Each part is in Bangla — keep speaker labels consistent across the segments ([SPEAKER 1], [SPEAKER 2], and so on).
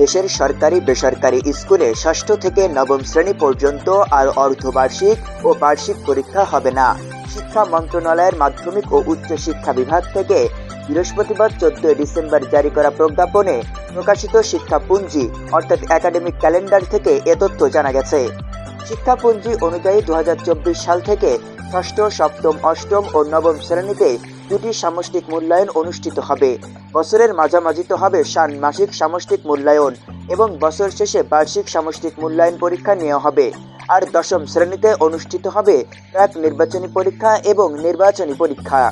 [SPEAKER 1] দেশের সরকারি, বেসরকারি স্কুলে ষষ্ঠ থেকে নবম শ্রেণি পর্যন্ত আর অর্ধবার্ষিক ও বার্ষিক পরীক্ষা হবে না। শিক্ষা মন্ত্রণালয়ের মাধ্যমিক ও উচ্চ শিক্ষা বিভাগ থেকে বৃহস্পতিবার চোদ্দই ডিসেম্বর জারি করা প্রজ্ঞাপনে প্রকাশিত শিক্ষাপুঞ্জি অর্থাৎ একাডেমিক ক্যালেন্ডার থেকে এ তথ্য জানা গেছে। শিক্ষাপুঞ্জি অনুযায়ী দু হাজার চব্বিশ সাল থেকে ষষ্ঠ, সপ্তম, অষ্টম ও নবম শ্রেণীতে দুটি সামষ্টিক মূল্যায়ন অনুষ্ঠিত হবে। বছরের মাঝামাঝিতে হবে ষান্মাসিক সামষ্টিক মূল্যায়ন এবং বছর শেষে বার্ষিক সামষ্টিক মূল্যায়ন পরীক্ষা নেওয়া হবে। আর দশম শ্রেণীতে অনুষ্ঠিত হবে প্রাক নির্বাচনী পরীক্ষা এবং নির্বাচনী পরীক্ষা।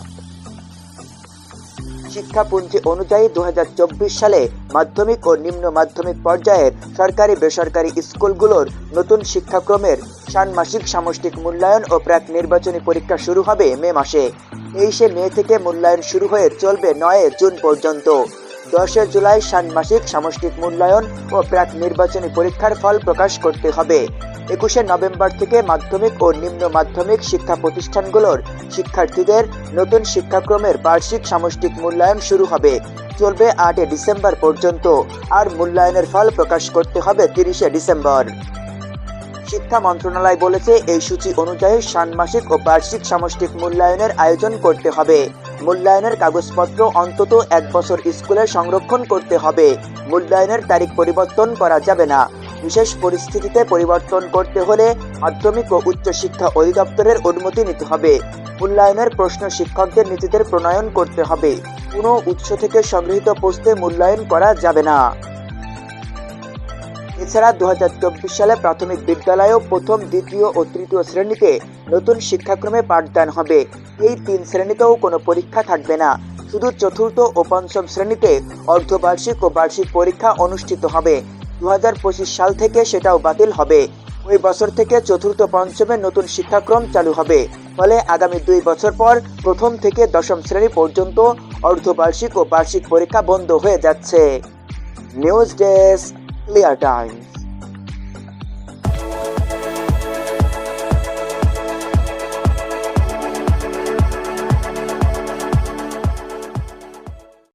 [SPEAKER 1] শিক্ষাপুঞ্জি অনুযায়ী দু হাজার চব্বিশ সালে মাধ্যমিক ও নিম্ন মাধ্যমিক পর্যায়ের সরকারি বেসরকারি স্কুলগুলোর নতুন শিক্ষাক্রমের ষান্মাসিক সামষ্টিক মূল্যায়ন ও প্রাক নির্বাচনী পরীক্ষা শুরু হবে মে মাসে। তেইশে মে থেকে মূল্যায়ন শুরু হয়ে চলবে নয় জুন পর্যন্ত। দশে জুলাই ষান্মাসিক সামষ্টিক মূল্যায়ন ও প্রাক নির্বাচনী পরীক্ষার ফল প্রকাশ করতে হবে। একুশে নভেম্বর থেকে মাধ্যমিক ও নিম্ন মাধ্যমিক শিক্ষা প্রতিষ্ঠানগুলোর শিক্ষার্থীদের নতুন শিক্ষাক্রমের বার্ষিক সামষ্টিক মূল্যায়ন শুরু হবে। চলবে আটে ডিসেম্বর পর্যন্ত। আর মূল্যায়নের ফল প্রকাশ করতে হবে তিরিশে ডিসেম্বর। শিক্ষা মন্ত্রণালয় বলেছে, এই সূচি অনুযায়ী ষান্মাসিক ও বার্ষিক সামষ্টিক মূল্যায়নের আয়োজন করতে হবে। মূল্যায়নের কাগজপত্র অন্তত এক বছর স্কুলে সংরক্ষণ করতে হবে। মূল্যায়নের তারিখ পরিবর্তন করা যাবে না। বিশেষ পরিস্থিতিতে পরিবর্তন করতে হলে মাধ্যমিক ও উচ্চ শিক্ষা অধিদপ্তরের অনুমতি নিতে হবে। মূল্যায়নের প্রশ্ন শিক্ষকদের নিজেদের প্রণয়ন করতে হবে। কোনো উৎস থেকে সংগৃহীত পোস্টে মূল্যায়ন করা যাবে না। এছাড়া দু হাজার চব্বিশ সালে প্রাথমিক বিদ্যালয়েও প্রথম, দ্বিতীয় ও তৃতীয় শ্রেণীতে নতুন শিক্ষাক্রমে পাঠদান হবে। এই তিন শ্রেণীতেও কোনো পরীক্ষা থাকবে না। শুধু চতুর্থ ও পঞ্চম শ্রেণীতে অর্ধবার্ষিক ও বার্ষিক পরীক্ষা অনুষ্ঠিত হবে। দু হাজার পঁচিশ সাল থেকে সেটাও বাতিল হবে। ওই বছর থেকে চতুর্থ, পঞ্চমে নতুন শিক্ষাক্রম চালু হবে। ফলে আগামী দুই বছর পর প্রথম থেকে দশম শ্রেণি পর্যন্ত অর্ধবার্ষিক ও বার্ষিক পরীক্ষা বন্ধ হয়ে যাচ্ছে। News desk We are dying.